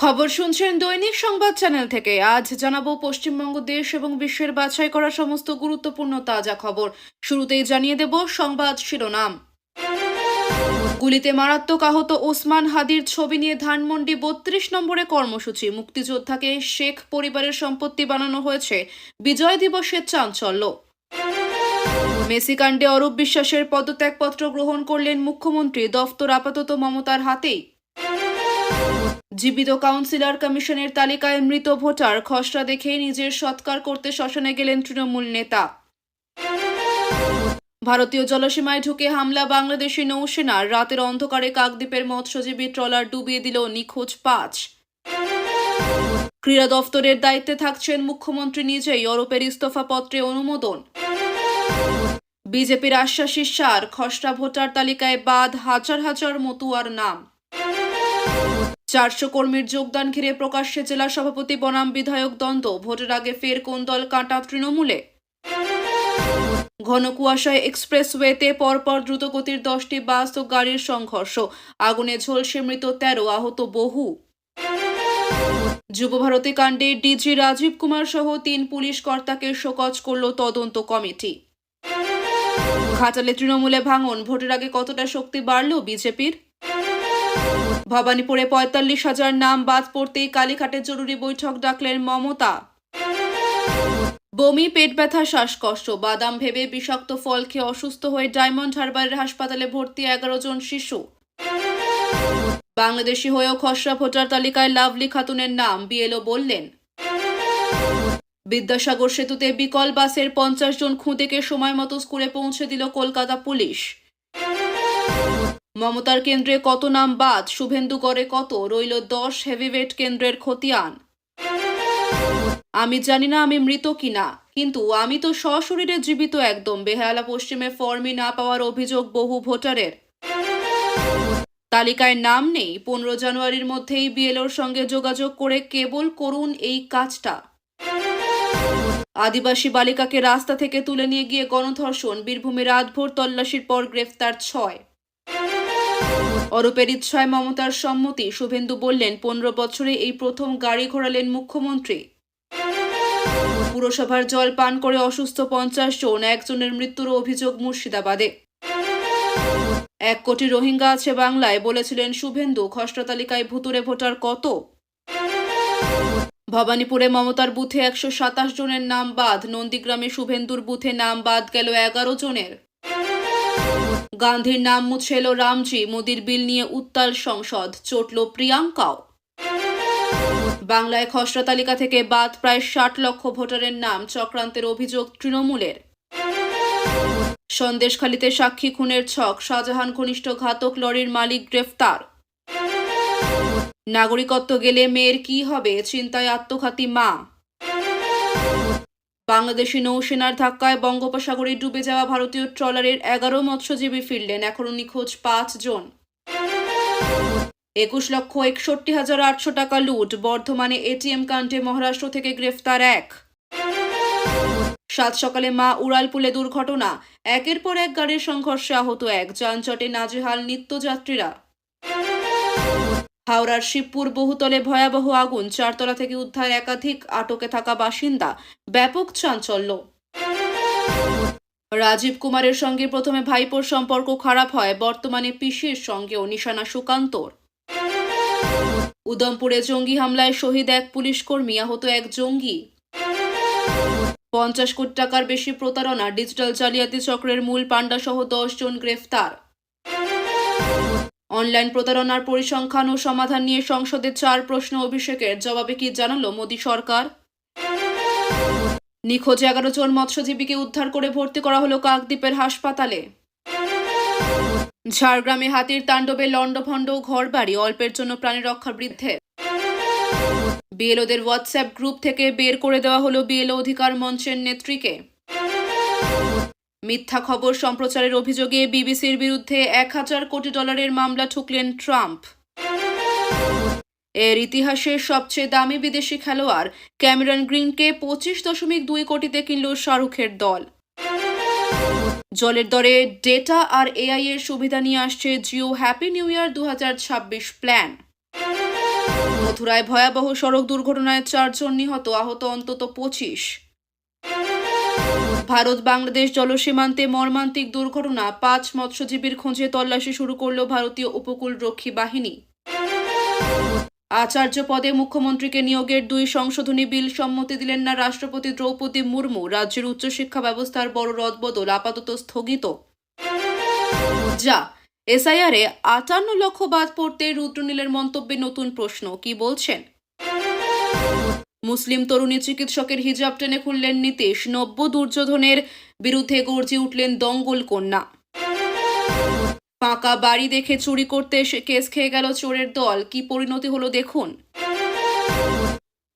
খবর শুনছেন দৈনিক সংবাদ চ্যানেল থেকে। আজ জানাব পশ্চিমবঙ্গ, দেশ এবং বিশ্বের বাছাই করা সমস্ত গুরুত্বপূর্ণ তাজা খবর। শুরুতেই জানিয়ে দেব সংবাদ শিরোনাম। গুলিতে মারাত্মক আহত ওসমান হাদির ছবি নিয়ে ধানমন্ডি বত্রিশ নম্বরে কর্মসূচি। মুক্তিযোদ্ধাকে শেখ পরিবারের সম্পত্তি বানানো হয়েছে। বিজয় দিবসের চাঞ্চল্য। মেসি কাণ্ডে অরূপ বিশ্বাসের পদত্যাগপত্র গ্রহণ করলেন মুখ্যমন্ত্রী। দফতর আপাতত মমতার হাতেই। জীবিত কাউন্সিলর কমিশনের তালিকায় মৃত ভোটার খসড়া দেখে নিজের সৎকার করতে শ্মশানে গেলেন তৃণমূল নেতা। ভারতীয় জলসীমায় ঢুকে হামলা, বাংলাদেশি নৌসেনার রাতের অন্ধকারে কাকদ্বীপের মৎস্যজীবী ট্রলার ডুবিয়ে দিল নিখোঁজ পাঁচ। ক্রীড়া দফতরের দায়িত্বে থাকছেন মুখ্যমন্ত্রী নিজেই অরূপের ইস্তফা পত্রে অনুমোদন। বিজেপির আশ্বাসী সার, খসড়া ভোটার তালিকায় বাদ হাজার হাজার মতুয়ার নাম। চারশো কর্মীর যোগদান ঘিরে প্রকাশ্যে জেলা সভাপতি বনাম বিধায়ক দ্বন্দ্ব। ভোটের আগে ফের কোন দল কাঁটা তৃণমূলে? ঘন কুয়াশায় এক্সপ্রেসওয়েতে পরপর দ্রুতগতির দশটি বাস ও গাড়ির সংঘর্ষ। আগুনে ঝলসে মৃত তেরো আহত বহু। যুবভারতী কাণ্ডে ডিজি রাজীব কুমার সহ তিন পুলিশ কর্তাকে শোকজ করল তদন্ত কমিটি। ঘাটালে তৃণমূলে ভাঙন। ভোটের আগে কতটা শক্তি বাড়ল বিজেপির? ভবানীপুরে পঁয়তাল্লিশ হাজার নাম বাদ পড়তেই কালীঘাটে জরুরি বৈঠক ডাকলেন মমতা। বমি, পেট ব্যথা, শ্বাসকষ্ট, বাদাম ভেবে বিষাক্ত ফল খেয়ে অসুস্থ হয়ে ডায়মন্ড হারবারের হাসপাতালে ভর্তি এগারো জন শিশু। বাংলাদেশি হয়েও খসড়া ভোটার তালিকায় লাভলি খাতুনের নাম, বিএলও বললেন। বিদ্যাসাগর সেতুতে বিকল বাসের পঞ্চাশ জন খুঁতেকে সময় মতো স্কুলে পৌঁছে দিল কলকাতা পুলিশ। মমতার কেন্দ্রে কত নাম বাদ, শুভেন্দু গড়ে কত, রইল দশ হেভিওয়েট কেন্দ্রের খতিয়ান। আমি জানি না আমি মৃত কিনা, কিন্তু আমি তো সশরীরে জীবিত একদম, বেহালা পশ্চিমে ফর্মি না পাওয়ার অভিযোগ বহু ভোটারের। তালিকায় নাম নেই, পনেরো জানুয়ারির মধ্যেই বিএলওর সঙ্গে যোগাযোগ করে কেবল করুন এই কাজটা। আদিবাসী বালিকাকে রাস্তা থেকে তুলে নিয়ে গিয়ে গণধর্ষণ, বীরভূমে রাতভর তল্লাশির পর গ্রেফতার ছয়। অরূপের মমতার সম্মতি, শুভেন্দু বললেন, পনেরো বছরে এই প্রথম গাড়ি ঘোরালেন মুখ্যমন্ত্রী। পুরসভার জল পান করে অসুস্থ পঞ্চাশ জন, একজনের মৃত্যুর অভিযোগ মুর্শিদাবাদে। এক কোটি রোহিঙ্গা আছে বাংলায়, বলেছিলেন শুভেন্দু, খসড়া তালিকায় ভুতুরে ভোটার কত? ভবানীপুরে মমতার বুথে একশো সাতাশ জনের নাম বাদ, নন্দীগ্রামে শুভেন্দুর বুথে নাম বাদ গেল এগারো জনের। গান্ধীর নাম মুছে এলো রামজি, মোদির বিল নিয়ে উত্তাল সংসদ, চটল প্রিয়াঙ্কাও। বাংলায় খসড়া তালিকা থেকে বাদ প্রায় ষাট লক্ষ ভোটারের নাম, চক্রান্তের অভিযোগ তৃণমূলের। সন্দেশখালীতে সাক্ষী খুনের ছক, শাহজাহান ঘনিষ্ঠ ঘাতক লরির মালিক গ্রেফতার। নাগরিকত্ব গেলে মেয়ের কি হবে? চিন্তায় আত্মঘাতী মা। বাংলাদেশি নৌসেনার ধাক্কায় বঙ্গোপসাগরে ডুবে যাওয়া ভারতীয় ট্রলারের এগারো মৎস্যজীবী ফিরলেন। এখনও নিখোঁজ পাঁচ জন। একুশ লক্ষ একষট্টি হাজার আটশো টাকা লুট। বর্ধমানে এটিএম কাণ্ডে মহারাষ্ট্র থেকে গ্রেফতার এক। সাত সকালে মা উড়ালপুলে দুর্ঘটনা। একের পর এক গাড়ির সংঘর্ষে আহত এক। যানজটে নাজেহাল নিত্যযাত্রীরা। হাওড়ার শিবপুর বহুতলে ভয়াবহ আগুন, চারতলা থেকে উদ্ধার একাধিক আটকে থাকা বাসিন্দা। ব্যাপক চাঞ্চল্য। রাজীব কুমারের সঙ্গে প্রথমে ভাইপোর সম্পর্ক খারাপ হয়, বর্তমানে পিসির সঙ্গেও নিশানা সুকান্তর। উদমপুরে জঙ্গি হামলায় শহীদ এক পুলিশ কর্মী আহত এক জঙ্গি। পঞ্চাশ কোটি টাকার বেশি প্রতারণা, ডিজিটাল জালিয়াতি চক্রের মূল পাণ্ডা সহ দশ জন গ্রেফতার। অনলাইন প্রতারণার পরিসংখ্যান ও সমাধান নিয়ে সংসদে চার প্রশ্ন অভিষেকের জবাবে কি জানালো মোদী সরকার? নিখোঁজ এগারো জন মৎস্যজীবীকে উদ্ধার করে ভর্তি করা হলো কাকদ্বীপের হাসপাতালে। ঝাড়গ্রামে হাতির তাণ্ডবে লণ্ডভণ্ড ঘরবাড়ি, অল্পের জন্য প্রাণী রক্ষা বৃদ্ধে। বিএলওদের হোয়াটসঅ্যাপ গ্রুপ থেকে বের করে দেওয়া হলো বিএলও অধিকার মঞ্চের নেত্রীকে। মিথ্যা খবর সম্প্রচারের অভিযোগে বিবিসির বিরুদ্ধে এক হাজার কোটি ডলারের মামলা ঠুকলেন ট্রাম্প। এর ইতিহাসের সবচেয়ে দামি বিদেশি খেলোয়াড় ক্যামেরন গ্রিনকে পঁচিশ দশমিক দুই কোটিতে কিনল শাহরুখের দল। জলের দরে ডেটা আর এআই এর সুবিধা নিয়ে আসছে জিও হ্যাপি নিউ ইয়ার দু হাজার ছাব্বিশ প্ল্যান। মথুরায় ভয়াবহ সড়ক দুর্ঘটনায় চারজন নিহত, আহত অন্তত পঁচিশ। ভারত বাংলাদেশ জলসীমান্তে মর্মান্তিক দুর্ঘটনা। পাঁচ মৎস্যজীবীর খোঁজে তল্লাশি শুরু করল ভারতীয় উপকূল রক্ষী বাহিনী। আচার্য পদে মুখ্যমন্ত্রীকে নিয়োগের দুই সংশোধনী বিল সম্মতি দিলেন না রাষ্ট্রপতি দ্রৌপদী মুর্মু। রাজ্যের উচ্চশিক্ষা ব্যবস্থার বড় রদবদল আপাতত স্থগিত। যা, এসআইআরে আটান্ন লক্ষ বাদ পড়তে রুদ্রনীলের মন্তব্যে নতুন প্রশ্ন, কি বলছেন? মুসলিম তরুণী চিকিৎসকের হিজাব টেনে খুললেন নীতিশ। নব্য দুর্যোধনের বিরুদ্ধে গর্জে উঠলেন দঙ্গল কন্যা। ফাঁকা বাড়ি দেখে চুরি করতে এসে কেস খেয়ে গেল চোরের দল। কি পরিণতি হলো দেখুন।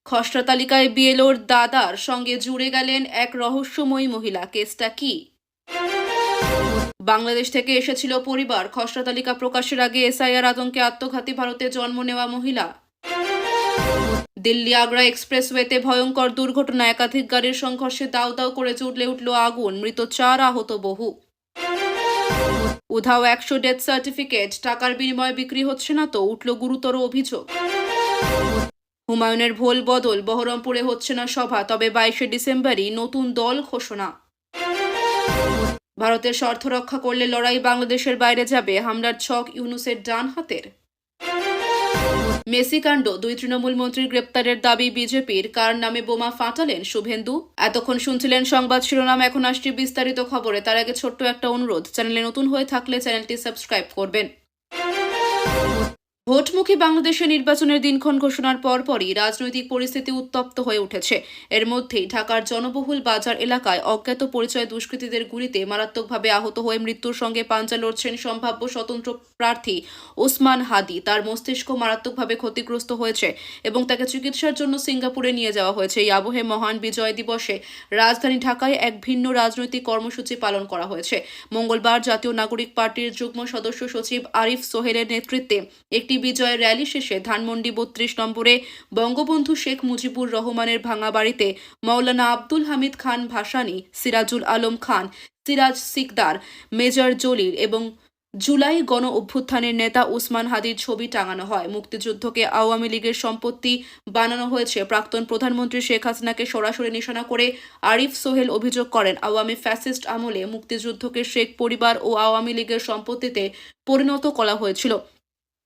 খসড়া তালিকায় বিএলওর দাদার সঙ্গে জুড়ে গেলেন এক রহস্যময়ী মহিলা। কেসটা কি? বাংলাদেশ থেকে এসেছিল পরিবার। খসড়া তালিকা প্রকাশের আগে এসআইআর আতঙ্কে আত্মঘাতী ভারতে জন্ম নেওয়া মহিলা। দিল্লি আগ্রা এক্সপ্রেসওয়েতে ভয়ঙ্কর দুর্ঘটনা, একাধিক গাড়ির সংঘর্ষে দাও দাউ করে চুটলে উঠল আগুন, মৃত চার আহত বহু। উধাও একশো ডেথ সার্টিফিকেট, টাকার বিনিময়ে বিক্রি হচ্ছে না তো, উঠল গুরুতর অভিযোগ। হুমায়ুনের ভোল বদল, বহরমপুরে হচ্ছে না সভা, তবে বাইশে ডিসেম্বরই নতুন দল ঘোষণা। ভারতের স্বার্থ রক্ষা করলে লড়াই বাংলাদেশের বাইরে যাবে, হামলার ছক ইউনুসের ডান হাতের। মেসি কাণ্ড, দুই তৃণমূল মন্ত্রীর গ্রেপ্তারের দাবি বিজেপির। কার নামে বোমা ফাটালেন শুভেন্দু? এতক্ষণ শুনছিলেন সংবাদ শিরোনাম, এখন আসছে বিস্তারিত খবরে। তার আগে ছোট্ট একটা অনুরোধ, চ্যানেলে নতুন হয়ে থাকলে চ্যানেলটি সাবস্ক্রাইব করবেন। ভোটমুখী বাংলাদেশের নির্বাচনের দিনক্ষণ ঘোষণার পরপরই রাজনৈতিক পরিস্থিতি উত্তপ্ত হয়ে উঠেছে। এর মধ্যেই ঢাকার জনবহুল বাজার এলাকায় অজ্ঞাত পরিচয় দুষ্কৃতীদের গুলিতে মারাত্মকভাবে আহত হয়ে মৃত্যুর সঙ্গে পাঞ্জা লড়ছেন সম্ভাব্য স্বতন্ত্র প্রার্থী ওসমান হাদি। তার মস্তিষ্ক মারাত্মকভাবে ক্ষতিগ্রস্ত হয়েছে এবং তাকে চিকিৎসার জন্য সিঙ্গাপুরে নিয়ে যাওয়া হয়েছে। এই আবহে মহান বিজয় দিবসে রাজধানী ঢাকায় এক ভিন্ন রাজনৈতিক কর্মসূচি পালন করা হয়েছে। মঙ্গলবার জাতীয় নাগরিক পার্টির যুগ্ম সদস্য সচিব আরিফ সোহেলের নেতৃত্বে একটি বিজয় র্যালি শেষে ধানমন্ডি বত্রিশ নম্বরে বঙ্গবন্ধু শেখ মুজিবুর রহমানের ভাঙা বাড়িতে মৌলানা আব্দুল হামিদ খান ভাসানী, সিরাজুল আলম খান, সিরাজ সিকদার, মেজর জলিল এবং জুলাই গণ অভ্যুত্থানের নেতা উসমান হাদির ছবি টাঙানো হয়। মুক্তিযুদ্ধকে আওয়ামী লীগের সম্পত্তি বানানো হয়েছে। প্রাক্তন প্রধানমন্ত্রী শেখ হাসিনাকে সরাসরি নিশানা করে আরিফ সোহেল অভিযোগ করেন, আওয়ামী ফ্যাসিস্ট আমলে মুক্তিযুদ্ধকে শেখ পরিবার ও আওয়ামী লীগের সম্পত্তিতে পরিণত করা হয়েছিল।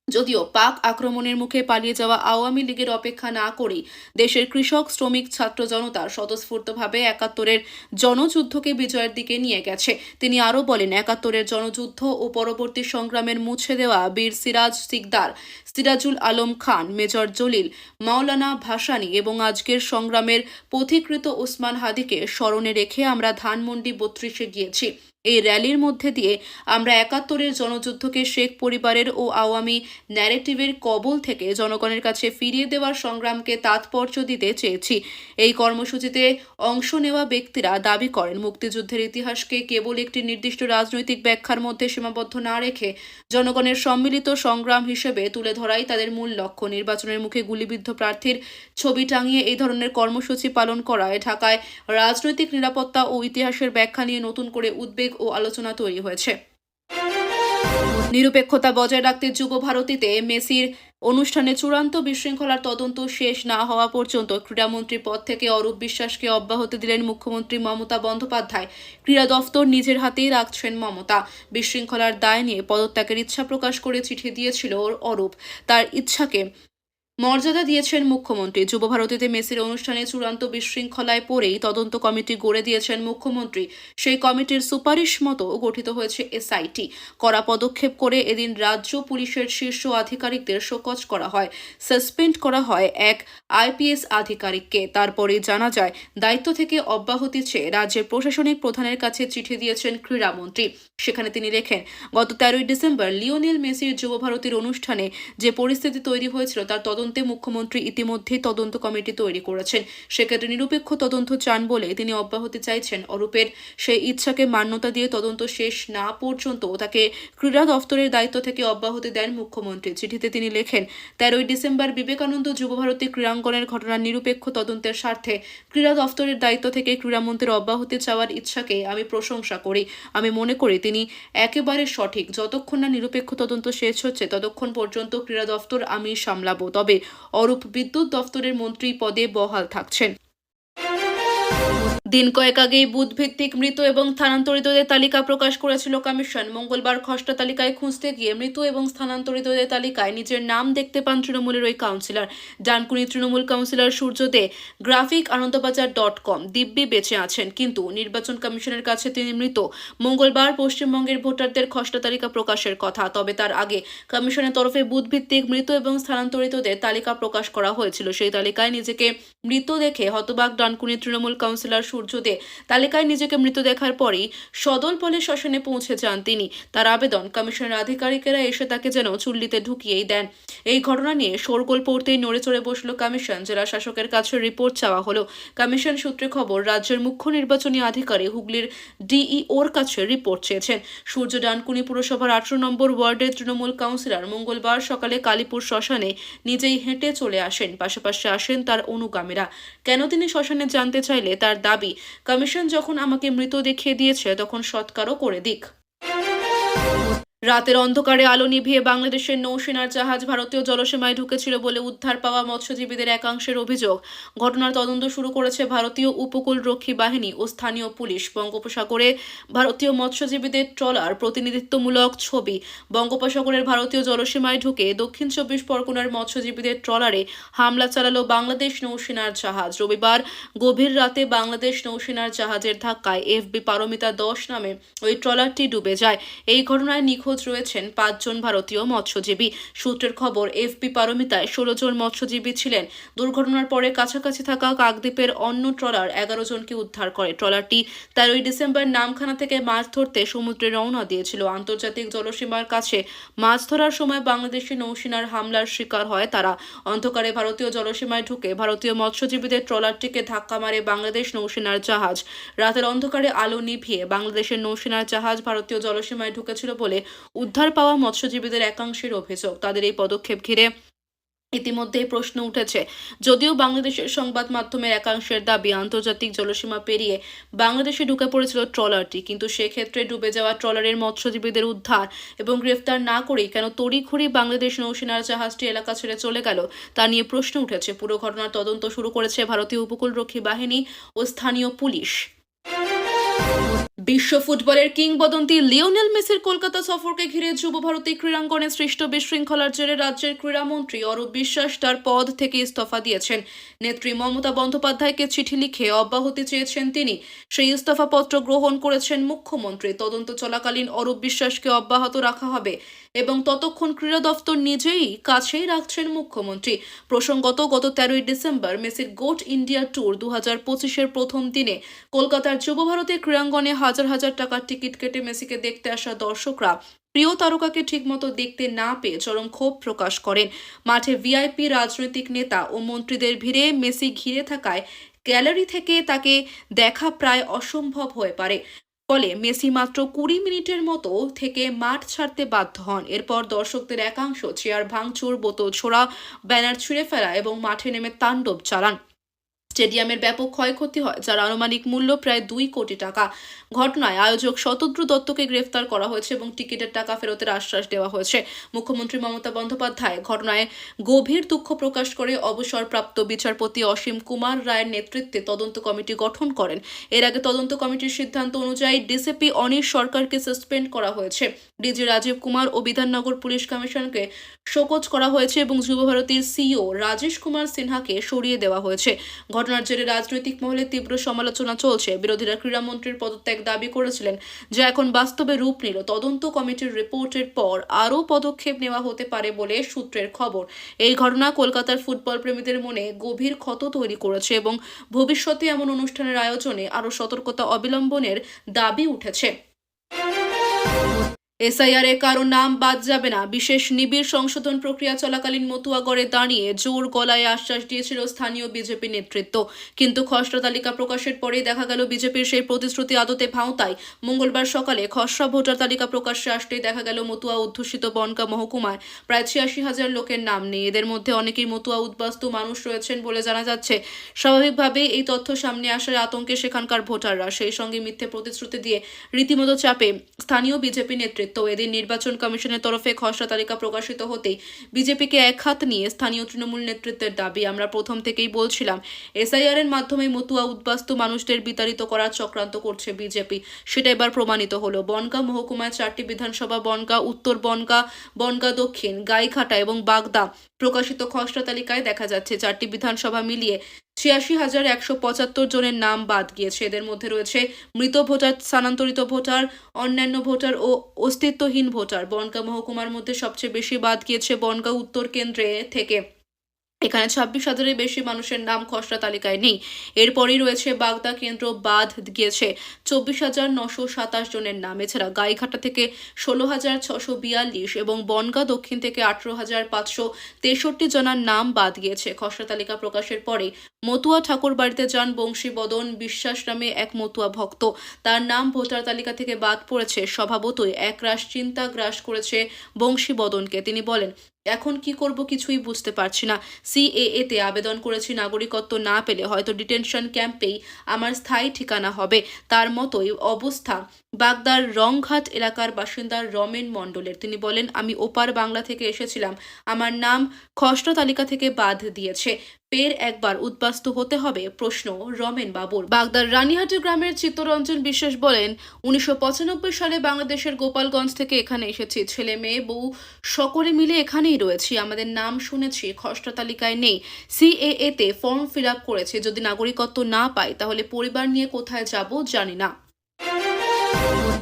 যদিও পাক আক্রমণের মুখে পালিয়ে যাওয়া আওয়ামী লীগের অপেক্ষা না করেই দেশের কৃষক, শ্রমিক, ছাত্র জনতা স্বতঃস্ফূর্তভাবে একাত্তরের জনযুদ্ধকে বিজয়ের দিকে নিয়ে গেছে। তিনি আরও বলেন, একাত্তরের জনযুদ্ধ ও পরবর্তী সংগ্রামের মুছে দেওয়া বীর সিরাজ সিকদার, সিরাজুল আলম খান, মেজর জলিল, মাওলানা ভাসানী এবং আজকের সংগ্রামের পথিকৃত ওসমান হাদিকে স্মরণে রেখে আমরা ধানমন্ডি বত্রিশে গিয়েছি। এই র্যালির মধ্যে দিয়ে আমরা একাত্তরের জনযুদ্ধকে শেখ পরিবারের ও আওয়ামী ন্যারেটিভের কবল থেকে জনগণের কাছে ফিরিয়ে দেওয়ার সংগ্রামকে তাৎপর্য দিতে চেয়েছি। এই কর্মসূচিতে অংশ নেওয়া ব্যক্তিরা দাবি করেন, মুক্তিযুদ্ধের ইতিহাসকে কেবল একটি নির্দিষ্ট রাজনৈতিক ব্যাখ্যার মধ্যে সীমাবদ্ধ না রেখে জনগণের সম্মিলিত সংগ্রাম হিসেবে তুলে ধরাই তাদের মূল লক্ষ্য। নির্বাচনের মুখে গুলিবিদ্ধ প্রার্থীর ছবি টাঙিয়ে এই ধরনের কর্মসূচি পালন করায় ঢাকায় রাজনৈতিক নিরাপত্তা ও ইতিহাসের ব্যাখ্যা নিয়ে নতুন করে উদ্বেগ ও আলোচনা তৈরি হয়েছে। নিরপেক্ষতা বজায় রাখতে যুব ভারতীতে মেসির অনুষ্ঠানে চূড়ান্ত বিশৃঙ্খলার তদন্ত শেষ না হওয়া পর্যন্ত ক্রীড়ামন্ত্রী পদ থেকে অরূপ বিশ্বাসকে অব্যাহতি দিলেন মুখ্যমন্ত্রী মমতা বন্দ্যোপাধ্যায়। ক্রীড়া দফতর নিজের হাতেই রাখছেন মমতা। বিশৃঙ্খলার দায় নিয়ে পদত্যাগের ইচ্ছা প্রকাশ করে চিঠি দিয়েছিল অরূপ। তার ইচ্ছাকে মর্যাদা দিয়েছেন মুখ্যমন্ত্রী। যুব ভারতীতে মেসির অনুষ্ঠানে চূড়ান্ত বিশৃঙ্খলায় পড়েই তদন্ত কমিটি গড়ে দিয়েছেন মুখ্যমন্ত্রী। সেই কমিটির সুপারিশ মতো গঠিত হয়েছে এসআইটি। কড়া পদক্ষেপ করে এদিন রাজ্য পুলিশের শীর্ষ আধিকারিকদের শোকজ করা হয়। সাসপেন্ড করা হয় এক আইপিএস আধিকারিককে। তারপরে জানা যায়, দায়িত্ব থেকে অব্যাহতি চেয়ে রাজ্যের প্রশাসনিক প্রধানের কাছে চিঠি দিয়েছেন ক্রীড়ামন্ত্রী সেখানে তিনি লেখেন, গত তেরোই ডিসেম্বর লিওনেল মেসির যুব ভারতীর অনুষ্ঠানে যে পরিস্থিতি তৈরি হয়েছিল তার তদন্তে মুখ্যমন্ত্রী ইতিমধ্যেই তদন্ত কমিটি তৈরি করেছেন। সেক্ষেত্রে নিরপেক্ষ তদন্ত চান বলে তিনি অব্যাহতি চাইছেন অরূপের। সেই ইচ্ছাকে মান্যতা দিয়ে তদন্ত শেষ না পর্যন্ত তাকে ক্রীড়া দফতরের দায়িত্ব থেকে অব্যাহতি দেন মুখ্যমন্ত্রী। চিঠিতে তিনি লেখেন, তেরোই ডিসেম্বর বিবেকানন্দ যুবভারতী ক্রীড়াঙ্গনের ঘটনার নিরপেক্ষ তদন্তের স্বার্থে ক্রীড়া দফতরের দায়িত্ব থেকে ক্রীড়ামন্ত্রীর অব্যাহতি চাওয়ার ইচ্ছাকে আমি প্রশংসা করি। আমি মনে করি তিনি একেবারে সঠিক। যতক্ষণ না নিরপেক্ষ তদন্ত শেষ হচ্ছে, ততক্ষণ পর্যন্ত ক্রীড়া দফতর আমি সামলাবো। তবে অরূপ বিদ্যুৎ দফতরের মন্ত্রী পদে বহাল থাকছেন। দিন কয়েক আগেই বুথভিত্তিক মৃত এবং স্থানান্তরিতদের তালিকা প্রকাশ করেছিল কমিশন। মঙ্গলবার খসড়া তালিকায় খুঁজতে গিয়ে মৃত এবং স্থানান্তরিতদের তালিকায় নিজের নাম দেখতে পান তৃণমূলের ওই councillor. Dankuni Trinamool councillor Surya De graphic Anandabazar dot com দিব্যি বেঁচে আছেন, কিন্তু নির্বাচন কমিশনের কাছে তিনি মৃত। মঙ্গলবার পশ্চিমবঙ্গের ভোটারদের খসড়া তালিকা প্রকাশের কথা, তবে তার আগে কমিশনের তরফে বুধভিত্তিক মৃত এবং স্থানান্তরিতদের তালিকা প্রকাশ করা হয়েছিল। সেই তালিকায় নিজেকে মৃত দেখে হতবাক ডানকুনি তৃণমূল কাউন্সিলর সূর্য দে তালিকায় নিজেকে মৃত দেখার পরেই সদল বলে শ্মশানে পৌঁছে যান তিনি। তার আবেদন কমিশনের আধিকারিকেরা এসে তাকে যেন চুল্লিতে ঢুকিয়েই দেন। এই ঘটনা নিয়ে শোরগোল পড়তেই নড়ে চড়ে বসল কমিশন। জেলা শাসকের কাছে রিপোর্ট চাওয়া হলো। কমিশন সূত্রে খবর, রাজ্যের মুখ্য নির্বাচনী আধিকারিক হুগলির ডিইওর কাছে রিপোর্ট চেয়েছেন। সূর্য ডানকুনি পুরসভার আঠারো নম্বর ওয়ার্ডের তৃণমূল কাউন্সিলর মঙ্গলবার সকালে কালীপুর শ্মশানে নিজেই হেঁটে চলে আসেন। পাশাপাশি আসেন তার অনুগামীরা। কেন তিনি শ্মশানে জানতে চাইলে তার দাবি। কমিশন যখন আমাকে মৃত দেখিয়ে দিয়েছে তখন সৎকারও করে দিক। রাতের অন্ধকারে আলো নিভিয়ে বাংলাদেশের নৌসেনার জাহাজ ভারতীয় জলসীমায় ঢুকেছিল বলে উদ্ধার পাওয়া মৎস্যজীবীদের একাংশের অভিযোগ। ঘটনার তদন্ত শুরু করেছে ভারতীয় উপকূল রক্ষী বাহিনী ও স্থানীয় পুলিশ। বঙ্গোপসাগরে ভারতীয় মৎস্যজীবীদের ট্রলার প্রতিনিধিত্বমূলক ছবি। বঙ্গোপসাগরের ভারতীয় জলসীমায় ঢুকে দক্ষিণ চব্বিশ পরগনার মৎস্যজীবীদের ট্রলারে হামলা চালালো বাংলাদেশ নৌসেনার জাহাজ। রবিবার গভীর রাতে বাংলাদেশ নৌসেনার জাহাজের ধাক্কায় এফবি পারমিতা দশ নামে ওই ট্রলারটি ডুবে যায়। এই ঘটনায় নিখোঁজ রয়েছেন পাঁচজন ভারতীয় মৎস্যজীবী। সূত্রের খবর এফপি পারমিতায় ষোলো জন মৎস্যজীবী ছিলেন। দুর্ঘটনার পরে কাছাকাছি থাকা কাকদ্বীপের অন্য ট্রলার এগারো জনকে উদ্ধার করে। ট্রলারটি তেরোই ডিসেম্বর নামখানা থেকে মাছ ধরতে সমুদ্রে রওনা দিয়েছিল। আন্তর্জাতিক জলসীমার কাছে মাছ ধরার সময় বাংলাদেশি নৌসেনার হামলার শিকার হয় তারা। অন্ধকারে ভারতীয় জলসীমায় ঢুকে ভারতীয় মৎস্যজীবীদের ট্রলারটিকে ধাক্কা মারে বাংলাদেশ নৌসেনার জাহাজ। রাতের অন্ধকারে আলো নিভিয়ে বাংলাদেশের নৌসেনার জাহাজ ভারতীয় জলসীমায় ঢুকেছিল বলে উদ্ধার পাওয়া মৎস্যজীবীদের একাংশের অভিযোগ। তাদের এই পদক্ষেপ ঘিরে ইতিমধ্যে প্রশ্ন উঠেছে। যদিও বাংলাদেশের সংবাদ মাধ্যমের একাংশের দাবি, আন্তর্জাতিক জলসীমা পেরিয়ে বাংলাদেশে ঢুকে পড়েছিল ট্রলারটি, কিন্তু সেক্ষেত্রে ডুবে যাওয়া ট্রলারের মৎস্যজীবীদের উদ্ধার এবং গ্রেফতার না করেই কেন তড়িঘড়ি বাংলাদেশ নৌসেনার জাহাজটি এলাকা ছেড়ে চলে গেল, তা নিয়ে প্রশ্ন উঠেছে। পুরো ঘটনার তদন্ত শুরু করেছে ভারতীয় উপকূলরক্ষী বাহিনী ও স্থানীয় পুলিশ। বিশ্ব ফুটবলের কিংবদন্তি লিওনেল মেসির কলকাতা সফরকে ঘিরে যুব ভারতী ক্রীড়াঙ্গনে সৃষ্ট বিশৃঙ্খলার জেরে রাজ্যের ক্রীড়ামন্ত্রী অরূপ বিশ্বাস তার পদ থেকে ইস্তফা দিয়েছেন। নেত্রী মমতা বন্দ্যোপাধ্যায়কে চিঠি লিখে অব্যাহতি চেয়েছেন তিনি। সেই ইস্তফাপত্র গ্রহণ করেছেন মুখ্যমন্ত্রী। তদন্ত চলাকালীন অরূপ বিশ্বাসকে অব্যাহত রাখা হবে। এবং ততক্ষণ ক্রীড়া দফতর নিজেই কাছেই রাখছেন মুখ্যমন্ত্রী। প্রসঙ্গত, গত তেরোই ডিসেম্বর মেসির গোট ইন্ডিয়া ট্যুর দু হাজার পঁচিশের প্রথম দিনে কলকাতার যুব ভারতী ক্রীড়াঙ্গনে হাজার হাজার টাকার টিকিট কেটে মেসিকে দেখতে আসা দর্শকরা প্রিয় তারকাকে ঠিকমতো দেখতে না পেয়ে চরম ক্ষোভ প্রকাশ করেন। মাঠে ভিআইপি রাজনৈতিক নেতা ও মন্ত্রীদের ভিড়ে মেসি ঘিরে থাকায় গ্যালারি থেকে তাকে দেখা প্রায় অসম্ভব হয়ে পারে। ফলে মেসি মাত্র কুড়ি মিনিটের মতো থেকে মাঠ ছাড়তে বাধ্য হন। এরপর দর্শকদের একাংশ চেয়ার ভাঙচুর, বোতল ছোড়া, ব্যানার ছুঁড়ে ফেলা এবং মাঠে নেমে তাণ্ডব চালান। স্টেডিয়ামের ব্যাপক ক্ষয়ক্ষতি হয়, যার আনুমানিক মূল্য প্রায় দুই কোটি টাকা। ঘটনায় আয়োজক শতদ্রু দত্তকে গ্রেফতার করা হয়েছে এবং টিকিটের টাকা ফেরতের আশ্বাস দেওয়া হয়েছে। মুখ্যমন্ত্রী মমতা বন্দ্যোপাধ্যায় ঘটনায় গভীর দুঃখ প্রকাশ করে অবসরপ্রাপ্ত বিচারপতি অসীম কুমার রায়ের নেতৃত্বে তদন্ত কমিটি গঠন করেন। এর আগে তদন্ত কমিটির সিদ্ধান্ত অনুযায়ী ডিসিপি অনিশ সরকারকে সাসপেন্ড করা হয়েছে। ডিজি রাজীব কুমার ও বিধাননগর পুলিশ কমিশনকে শোকজ করা হয়েছে এবং যুবভারতীর সিইও রাজেশ কুমার সিনহাকে সরিয়ে দেওয়া হয়েছে। ঘটনার জেরে রাজনৈতিক মহলে তীব্র সমালোচনা চলছে। বিরোধীরা ক্রীড়ামন্ত্রীর পদত্যাগ দাবি করেছিলেন, যা এখন বাস্তবে রূপ নিল। তদন্ত কমিটির রিপোর্টের পর আরও পদক্ষেপ নেওয়া হতে পারে বলে সূত্রের খবর। এই ঘটনা কলকাতার ফুটবল প্রেমীদের মনে গভীর ক্ষত তৈরি করেছে এবং ভবিষ্যতে এমন অনুষ্ঠানের আয়োজনে আরও সতর্কতা অবলম্বনের দাবি উঠেছে। এসআইআর এ কারও নাম বাদ যাবে না। বিশেষ নিবিড় সংশোধন প্রক্রিয়া চলাকালীন মতুয়াগড়ে দাঁড়িয়ে জোর গলায় আশ্বাস দিয়েছিল স্থানীয় বিজেপি নেতৃত্ব। কিন্তু খসড়া তালিকা প্রকাশের পরেই দেখা গেল, বিজেপির সেই প্রতিশ্রুতি আদতে ভাঁওতায় মঙ্গলবার সকালে খসড়া ভোটার তালিকা প্রকাশ্যে আসতেই দেখা গেল, মতুয়া অধ্যুষিত বনকা মহকুমায় প্রায় ছিয়াশি হাজার লোকের নাম নেই। এদের মধ্যে অনেকেই মতুয়া উদ্বাস্তু মানুষ রয়েছেন বলে জানা যাচ্ছে। স্বাভাবিকভাবেই এই তথ্য সামনে আসার আতঙ্কে সেখানকার ভোটাররা। সেই সঙ্গে মিথ্যে প্রতিশ্রুতি দিয়ে রীতিমতো চাপে স্থানীয় বিজেপি নেতৃত্ব। নেতৃত্ব এদিন নির্বাচন কমিশনের তরফে খসড়া তালিকা প্রকাশিত হতেই বিজেপিকে এক হাত নিয়ে স্থানীয় তৃণমূল নেতৃত্বের দাবি। আমরা প্রথম থেকেই বলছিলাম, এসআইআর এর মাধ্যমে মতুয়া উদ্বাস্তু মানুষদের বিতাড়িত করার চক্রান্ত করছে বিজেপি। সেটা এবার প্রমাণিত হলো। বনগাঁ মহকুমায় চারটি বিধানসভা, বনগাঁ, উত্তর বনগাঁ বনগাঁ দক্ষিণ, গাইঘাটা এবং বাগদা প্রকাশিত খসড়া তালিকায় দেখা যাচ্ছে, চারটি বিধানসভা মিলিয়ে ছিয়াশি হাজার একশো পঁচাত্তর জনের নাম বাদ গিয়েছে। এদের মধ্যে রয়েছে মৃত ভোটার, স্থানান্তরিত ভোটার, অন্যান্য ভোটার ও অস্তিত্বহীন ভোটার। বনগাঁ মহকুমার মধ্যে সবচেয়ে বেশি বাদ গিয়েছে বনগাঁ উত্তর কেন্দ্রে থেকে। এখানে ছাব্বিশ হাজারের বেশি মানুষের নাম খসড়া তালিকায় নেই। এরপরই রয়েছে বাগদা কেন্দ্র বাদ গিয়েছে চব্বিশ হাজার নশো সাতাশ জনের নাম। এছাড়া গাইঘাটা থেকে ষোলো হাজার ছশো বিয়াল্লিশ এবং বনগাঁ দক্ষিণ থেকে আঠারো হাজার পাঁচশো তেষট্টি জনার নাম বাদ গিয়েছে। খসড়া তালিকা প্রকাশের পরে মতুয়া ঠাকুর বাড়িতে যান বংশীবদন বিশ্বাস নামে এক মতুয়া ভক্ত। তার নাম ভোটার তালিকা থেকে বাদ পড়েছে। স্বভাবতই একরাশ চিন্তা গ্রাস করেছে বংশীবদনকে তিনি বলেন এখন কি করব কিছুই বুঝতে পারছি না। সিএএ তে আবেদন করেছি, নাগরিকত্ব না পেলে হয়তো ডিটেনশন ক্যাম্পেই আমার স্থায়ী ঠিকানা হবে। তার মতোই অবস্থা। বাগদার রংঘাট এলাকার বাসিন্দা রমেন মণ্ডলের। তিনি বলেন, আমি ওপার বাংলা থেকে এসেছিলাম। আমার নাম খসড়া তালিকা থেকে বাদ দিয়েছে। ফের একবার উদ্বাস্ত হতে হবে? প্রশ্ন রমেন বাবুর। বাগদার রানীহাটি গ্রামের চিত্তরঞ্জন বিশ্বাস বলেন, উনিশশো পঁচানব্বই সালে বাংলাদেশের গোপালগঞ্জ থেকে এখানে এসেছি। ছেলে, মেয়ে, বউ, সকলে মিলে এখানেই রয়েছি। আমাদের নাম শুনেছি খসড়া তালিকায় নেই। সিএএ তে ফর্ম ফিল আপ করেছে। যদি নাগরিকত্ব না পাই, তাহলে পরিবার নিয়ে কোথায় যাব জানি না।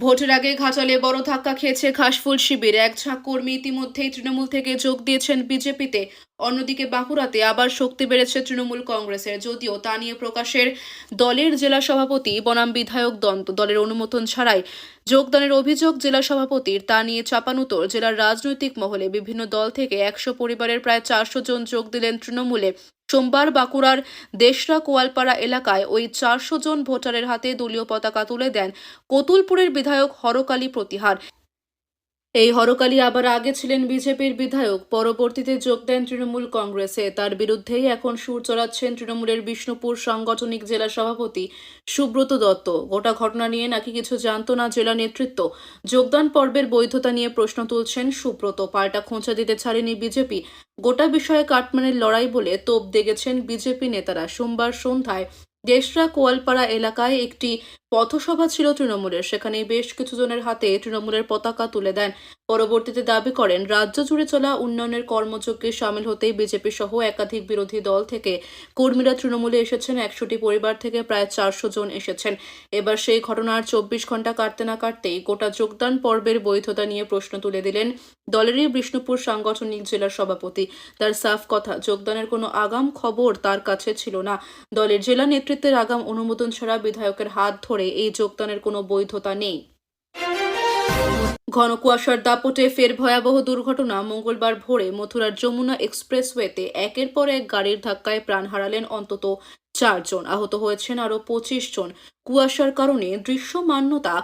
ভোটের আগে ঘাটালে বড় ধাক্কা খেয়েছে ঘাসফুল শিবির। এক ঝাঁক কর্মী ইতিমধ্যেই তৃণমূল থেকে যোগ দিয়েছেন বিজেপিতে। অন্যদিকে বাঁকুড়াতে আবার শক্তি বেড়েছে তৃণমূল কংগ্রেসের। যদিও তা নিয়ে প্রকাশের দলের জেলা সভাপতি বনাম বিধায়ক দন্ত। দলের অনুমোদন ছাড়াই যোগদানের অভিযোগ জেলা সভাপতির। তা নিয়ে চাপানুতর জেলার রাজনৈতিক মহলে বিভিন্ন দল থেকে একশো পরিবারের প্রায় চারশো জন যোগ দিলেন তৃণমূলে। সোমবার বাঁকুড়ার দেশরা কোয়ালপাড়া এলাকায় ওই চারশো জন ভোটারের হাতে দলীয় পতাকা তুলে দেন কতুলপুরের বিধায়ক হরকালী প্রতিহার। এই হরকালী আবার আগে ছিলেন বিজেপির বিধায়ক, পরবর্তীতে যোগ দেন তৃণমূল কংগ্রেসে। তার বিরুদ্ধেই এখন সুর চড়াচ্ছেন তৃণমূলের বিষ্ণুপুর সাংগঠনিক জেলা সভাপতি সুব্রত দত্ত। গোটা ঘটনা নিয়ে নাকি কিছু জানত না জেলা নেতৃত্ব। যোগদান পর্বের বৈধতা নিয়ে প্রশ্ন তুলছেন সুব্রত। পাল্টা খোঁচা দিতে ছাড়েনি বিজেপি। গোটা বিষয়ে কাটমানের লড়াই বলে তোপ দেগেছেন বিজেপি নেতারা। সোমবার সন্ধ্যায় দেশরা কোয়ালপাড়া এলাকায় একটি পথসভা ছিল তৃণমূলের। সেখানে বেশ কিছু জনের হাতে তৃণমূলের পতাকা তুলে দেন। পরবর্তীতে দাবি করেন, রাজ্য জুড়ে চলা উন্নয়নের কর্মযজ্ঞে সামিল হতেই বিজেপি সহ একাধিক বিরোধী দল থেকে কর্মীরা তৃণমূলে এসেছেন। একশোটি পরিবার থেকে প্রায় চারশো জন এসেছেন। এবার সেই ঘটনার চব্বিশ ঘণ্টা কাটতে না কাটতেই গোটা যোগদান পর্বের বৈধতা নিয়ে প্রশ্ন তুলে দিলেন দলেরই বিষ্ণুপুর সাংগঠনিক জেলার সভাপতি। তার সাফ কথা, যোগদানের কোনো আগাম খবর তার কাছে ছিল না। দলের জেলা নেতৃত্বের আগাম অনুমোদন ছাড়া বিধায়কের হাত ধরে এই যোগদানের কোনো বৈধতা নেই। ঘন কুয়াশার দাপটে ফের ভয়াবহ দুর্ঘটনা মঙ্গলবার ভোরে মথুরার যমুনা এক্সপ্রেসওয়েতে একের পর এক গাড়ির ধাক্কায় প্রাণ হারালেন অন্তত চারজন। আহত হয়েছেন আরও পঁচিশ জন। কুয়াশার কারণে দৃশ্যমান্যতা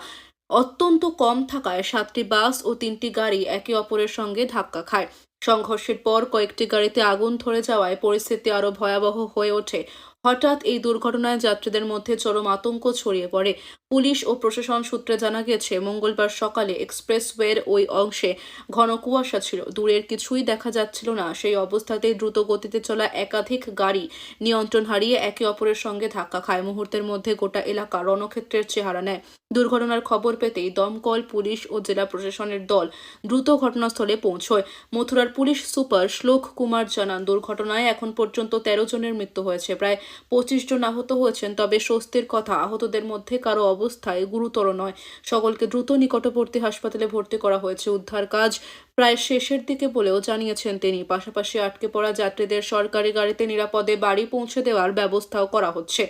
অত্যন্ত কম থাকায় সাতটি বাস ও তিনটি গাড়ি একে অপরের সঙ্গে ধাক্কা খায়। সংঘর্ষের পর কয়েকটি গাড়িতে আগুন ধরে যাওয়ায় পরিস্থিতি আরও ভয়াবহ হয়ে ওঠে। হঠাৎ এই দুর্ঘটনায় যাত্রীদের মধ্যে চরম আতঙ্ক ছড়িয়ে পড়ে। পুলিশ ও প্রশাসন সূত্রে জানা গেছে, মঙ্গলবার সকালে এক্সপ্রেসওয়ের ওই অংশে ঘন কুয়াশা ছিল। দূরের কিছুই দেখা যাচ্ছিল না। সেই অবস্থাতেই দ্রুত গতিতে চলা একাধিক গাড়ি নিয়ন্ত্রণ হারিয়ে একে অপরের সঙ্গে ধাক্কা খায়। মুহূর্তের মধ্যে গোটা এলাকা রণক্ষেত্রের চেহারা নেয়। দুর্ঘটনার খবর পেতেই দমকল, পুলিশ ও জেলা প্রশাসনের দল দ্রুত ঘটনাস্থলে পৌঁছয়। মথুরার পুলিশ সুপার শ্লোক কুমার জানান, দুর্ঘটনায় এখন পর্যন্ত তেরো জনের মৃত্যু হয়েছে। প্রায় পঁচিশ জন আহত হয়েছেন, তবে স্বস্তির কথা, আহতদের মধ্যে কারও অবস্থায় গুরুতর নয়। সকলকে দ্রুত নিকটবর্তী হাসপাতালে ভর্তি করা হয়েছে। উদ্ধার কাজ প্রায় শেষের দিকে বলেও জানিয়েছেন তিনি। পাশাপাশি আটকে পড়া যাত্রীদের সরকারি গাড়িতে নিরাপদে বাড়ি পৌঁছে দেওয়ার ব্যবস্থাও করা হচ্ছে।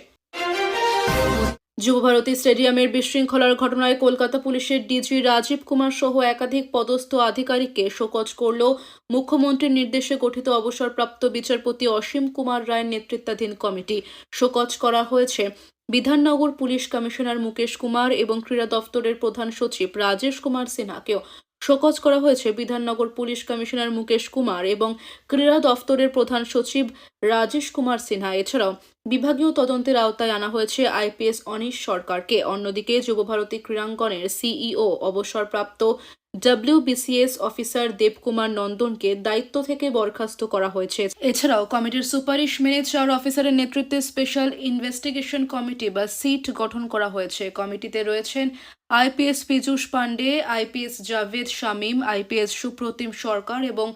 যুবভারতী স্টেডিয়ামের বিশৃঙ্খলার ঘটনায় কলকাতা পুলিশের ডিজি রাজীব কুমার সহ একাধিক পদস্থ আধিকারিককে শোকজ করল মুখ্যমন্ত্রীর নির্দেশে গঠিত অবসরপ্রাপ্ত বিচারপতি অসীম কুমার রায়ের নেতৃত্বাধীন কমিটি। শোকজ করা হয়েছে। বিধাননগর পুলিশ কমিশনার মুকেশ কুমার এবং ক্রীড়া দফতরের প্রধান সচিব রাজেশ কুমার সিনহাকেও। শোকজ করা হয়েছে বিধাননগর পুলিশ কমিশনার মুকেশ কুমার এবং ক্রীড়া দফতরের প্রধান সচিব রাজেশ কুমার সিনহা। এছাড়াও বিভাগীয় তদন্তের আওতায় আনা হয়েছে আইপিএস অনিশ সরকারকে। অন্যদিকে যুবভারতী ক্রীড়াঙ্গনের সিইও, অবসরপ্রাপ্ত ডাব্লিউবিসিএস অফিসার দেবকুমার নন্দনকে দায়িত্ব থেকে বরখাস্ত করা হয়েছে। এছাড়াও কমিটির সুপারিশ মেনে চার অফিসারের নেতৃত্বে স্পেশাল ইনভেস্টিগেশন কমিটি বা সিট গঠন করা হয়েছে। কমিটিতে রয়েছেন IPS Piyush Pandey IPS Javed Shamim IPS Supratim Sarkar এবং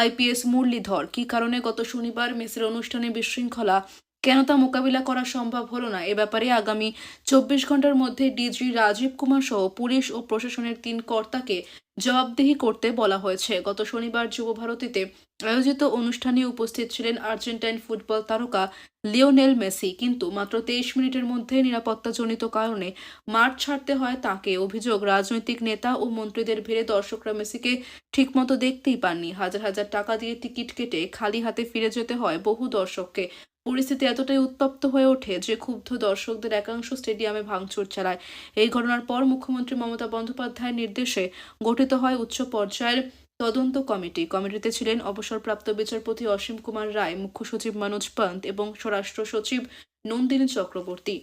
আইপিএস মুরলীধর। কী কারণে গত শনিবার মেসের অনুষ্ঠানে বিশৃঙ্খলা কেন তা মোকাবিলা করা সম্ভব হলো না? এ ব্যাপারে আগামী চব্বিশ ঘণ্টার মধ্যে ডিজি রাজীব কুমার সহ পুলিশ ও প্রশাসনের তিন কর্তাকে জবাবদিহি করতে বলা হয়েছে। গত শনিবার যুব ভারতীতে আয়োজিত অনুষ্ঠানে উপস্থিত ছিলেন আর্জেন্টাইন ফুটবল তারকা লিওনেল মেসি। কিন্তু মাত্র তেইশ মিনিটের মধ্যে নিরাপত্তাজনিত কারণে মাঠ ছাড়তে হয় তাকে। অভিযোগ, রাজনৈতিক নেতা ও মন্ত্রীদের ভিড়ে দর্শকরা মেসিকে ঠিকমতো দেখতেই পাননি। হাজার হাজার টাকা দিয়ে টিকিট কেটে খালি হাতে ফিরে যেতে হয় বহু দর্শককে। পরিস্থিতি এতটাই উত্তপ্ত হয়ে ওঠে যে ক্ষুব্ধ দর্শকদের একাংশ স্টেডিয়ামে ভাঙচুর চালায়। এই ঘটনার পর মুখ্যমন্ত্রী মমতা বন্দ্যোপাধ্যায়ের নির্দেশে গঠিত হয় উচ্চ পর্যায়ের তদন্ত কমিটি। কমিটিতে ছিলেন অবসরপ্রাপ্ত বিচারপতি অসীম কুমার রায়, মুখ্য সচিব মনোজ পান্ত এবং স্বরাষ্ট্র সচিব নন্দিনী চক্রবর্তী।